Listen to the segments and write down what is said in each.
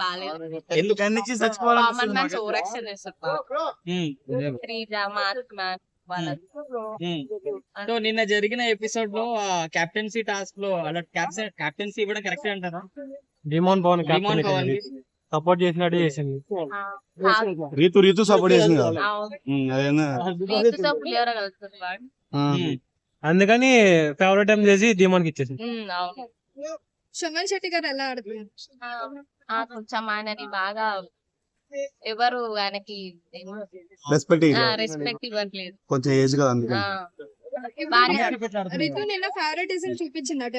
బాగాలేదు ఎందుకు? చేస్తారు. మ్యాన్. సో నిన్న జరిగిన ఎపిసోడ్లో కెప్టెన్సీ టాస్క్లో అలా కెప్టెన్సీ ఇవ్వడం కరెక్ట్ అంటారా? డిమోన్ పవన్ డిమాండ్ కావాలి సపోర్ట్ చేసినట్టు చేసింది. రీతు రీతు సపోర్ట్ చేసింది. అందుకని ఫేవరెట్ టైం చేసి డిమోన్కి ఇచ్చేసింది సుమన్ శెట్టి గారు ఎలా ఆడుతున్నారు ఆ, ఆ, కొంచెం ఆయనని బాగా ఎవరు ఆయనకి రెస్పెక్ట్ రెస్పెక్ట్ ఇవ్వట్లేదు. కొంచెం ఏజ్ ఆ, బాగా రితు నిన్న ఫేవరెటిజం చూపించిందట.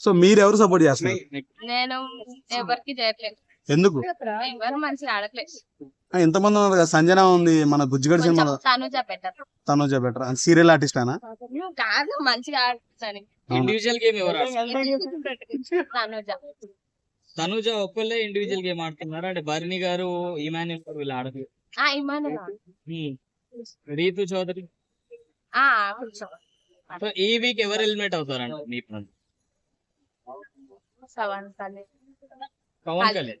సో మీరు ఎవరు సపోర్ట్ చేస్తున్నారు? నేను ఎవరికి చేయట్లేదు. ఎందుకు? ఎవరు మంచిగా ఆడట్లేదు. ఎంతమంది ఉన్నారు కదా? సంజన ఉంది మన బుజ్జిగడి కొంచెం సినిమాలో. Tanuja better. Tanuja better. Serial artist అయినా కాదు మంచిగా ఆడుతుంది ఇండివిజువల్ గేమ్ ఎవరు? తనుజ. తనుజ ఒక్కళ్ళే ఇండివిజువల్ గేమ్ ఆడుతున్నారు? అంటే భరణి గారు ఇమాన్యుల్ వీళ్ళు ఆడదు రీతు చౌదరి. సో ఈ వీక్ ఎవరు ఎలిమినేట్ అవుతారంట మీ పవన్ కళ్యాణ్.